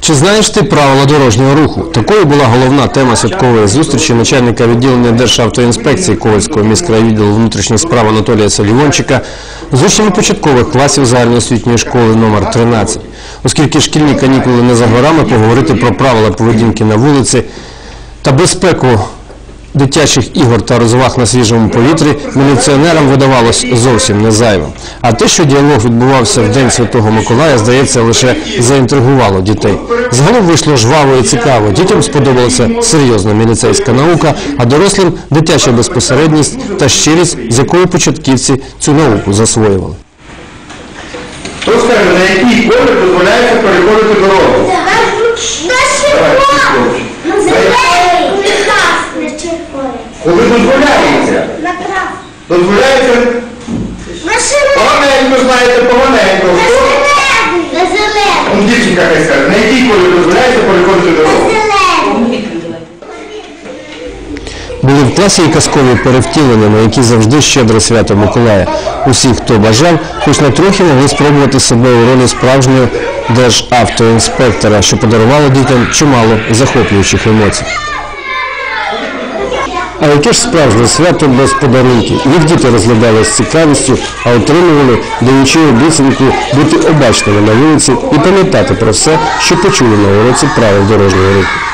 Чи знаєш ти правила дорожнього руху? Такою була головна тема святкової зустрічі начальника відділення Державтоінспекції Ковальського міськрайвідділу внутрішніх справ Анатолія Салівончика з учнями початкових класів загальноосвітньої школи номер 13. Оскільки шкільні канікули не за горами, поговорити про правила поведінки на вулиці та безпеку дитячих ігор та розваг на свіжому повітрі міліціонерам видавалось зовсім не зайвим. А те, що діалог відбувався в День Святого Миколая, здається, лише заінтригувало дітей. Загалом вийшло жваво і цікаво. Дітям сподобалася серйозна міліцейська наука, а дорослим дитяча безпосередність та щирість, з якою початківці цю науку засвоювали. Хто скаже, на який колір дозволяється переходити дорогу? Давай, хлопчик. Коли дозволяється? Дозволяється поганенько, знаєте, поганенько. Хто? Он дівчинка хай скаже, на який колір дозволяється переходити дорогу? Були в класі і казкові перевтілення, на які завжди щедре свято Миколая. Усі, хто бажав, хоч на трохи могли спробувати себе у ролі справжнього державтоінспектора, що подарувало дітям чимало захоплюючих емоцій. А яке ж справжнє свято без подарунків? Їх діти розглядали з цікавістю, а отримували даючи обіцянку бути обачними на вулиці і пам'ятати про все, що почули на уроці правил дорожнього руху.